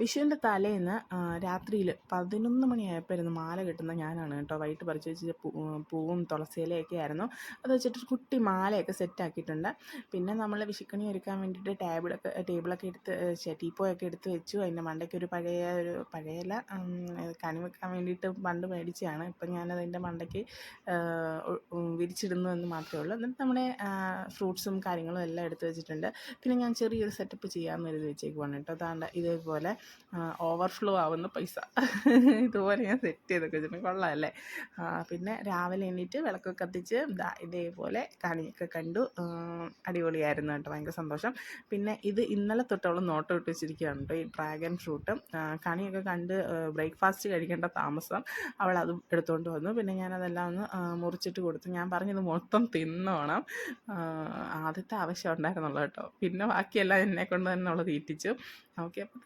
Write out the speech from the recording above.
വിഷുവിന്റെ തലേന്ന് രാത്രിയിൽ പതിനൊന്ന് മണിയായപ്പോയിരുന്നു മാല കിട്ടുന്ന ഞാനാണ് കേട്ടോ. വൈകിട്ട് പറിച്ചു വെച്ച് പൂവും തുളസിയിലയൊക്കെ ആയിരുന്നു. അത് വെച്ചിട്ട് കുട്ടി മാലയൊക്കെ സെറ്റാക്കിയിട്ടുണ്ട് പിന്നെ നമ്മൾ വിഷുക്കണി ഒരുക്കാൻ വേണ്ടിയിട്ട് ടേബിളൊക്കെ ടേബിളൊക്കെ എടുത്ത് ടീപ്പോയൊക്കെ എടുത്ത് വെച്ചു. അതിന്റെ മണ്ടയ്ക്ക് ഒരു പഴയ ഒരു പഴയല കണി വെക്കാൻ വേണ്ടിയിട്ട് പണ്ട് മേടിച്ചതാണ്. ഇപ്പം ഞാനതിന്റെ മണ്ടയ്ക്ക് വിരിച്ചിടുന്നു എന്ന് മാത്രമേ ഉള്ളൂ. എന്നിട്ട് നമ്മുടെ ഫ്രൂട്ട്സും കാര്യങ്ങളും എല്ലാം എടുത്ത് വെച്ചിട്ടുണ്ട്. പിന്നെ ഞാൻ ചെറിയൊരു സെറ്റപ്പ് ചെയ്യാമെന്ന് എഴുതി വെച്ചേക്കുവാണ് കേട്ടോ. അതാണ്ട് ഇതേപോലെ ഓവർഫ്ലോ ആവുന്ന പൈസ. ഇതുപോലെ ഞാൻ സെറ്റ് ചെയ്തൊക്കെ വെച്ചിട്ടുണ്ട്. കൊള്ളാമല്ലേ പിന്നെ രാവിലെ എണീറ്റ് വിളക്ക് കത്തിച്ച് ഇതാ ഇതേപോലെ കണിയൊക്കെ കണ്ടു. അടിപൊളിയായിരുന്നു കേട്ടോ. ഭയങ്കര സന്തോഷം. പിന്നെ ഇത് ഇന്നലെ തൊട്ടവൾ നോട്ട് ഇട്ട് വെച്ചിരിക്കുകയാണ് കേട്ടോ. ഈ ഡ്രാഗൺ ഫ്രൂട്ടും കണിയൊക്കെ കണ്ട് ബ്രേക്ക്ഫാസ്റ്റ് കഴിക്കേണ്ട താമസം അവൾ അത് എടുത്തുകൊണ്ട് വന്നു. പിന്നെ ഞാനതെല്ലാം ഒന്ന് മുറിച്ചിട്ട് കൊടുത്തു. ഞാൻ പറഞ്ഞത് മൊത്തം തിന്നോണം. ആദ്യത്തെ ആവശ്യം ഉണ്ടായിരുന്നുള്ളൂ കേട്ടോ. പിന്നെ ബാക്കിയെല്ലാം എന്നെ കൊണ്ട് തന്നെ ഉള്ളത് തീറ്റിച്ചു. ഓക്കെ അപ്പം